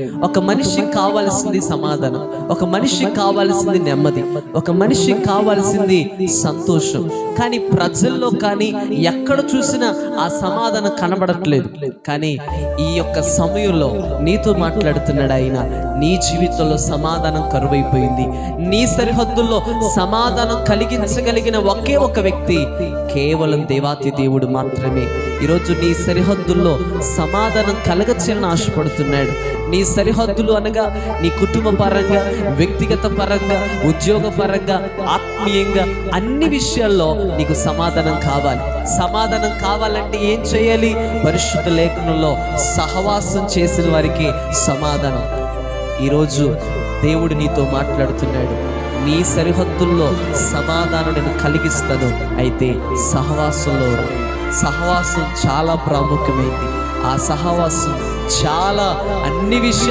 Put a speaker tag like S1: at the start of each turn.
S1: ఒక మనిషికి కావాల్సింది సమాధానం ఒక మనిషికి కావాల్సింది నెమ్మది ఒక మనిషికి కావాల్సింది సంతోషం. కానీ ప్రజల్లో కానీ ఎక్కడ చూసినా ఆ సమాధానం కనబడట్లేదు. కానీ ఈ యొక్క సమయంలో నీతో మాట్లాడుతున్నాడు ఆయన. నీ జీవితంలో సమాధానం కరువైపోయింది. నీ సరిహద్దుల్లో సమాధానం కలిగించగలిగిన ఒకే ఒక వ్యక్తి కేవలం దేవాతి దేవుడు మాత్రమే. ఈరోజు నీ సరిహద్దుల్లో సమాధానం కలగచ్చని ఆశపడుతున్నాడు. నీ సరిహద్దులు అనగా నీ కుటుంబ పరంగా వ్యక్తిగత పరంగా ఉద్యోగ పరంగా ఆత్మీయంగా అన్ని విషయాల్లో నీకు సమాధానం కావాలి. సమాధానం కావాలంటే ఏం చేయాలి? పరిశుద్ధ లేఖనంలో సహవాసం చేసిన వారికి సమాధానం. ఈరోజు దేవుడు నీతో మాట్లాడుతున్నాడు. నీ సరిహద్దుల్లో సమాధానం కలిగిస్తాను. అయితే సహవాసంలో సహవాసం చాలా ప్రాముఖ్యమైంది. ఆ సహవాసం చాలా అన్ని విషయాలు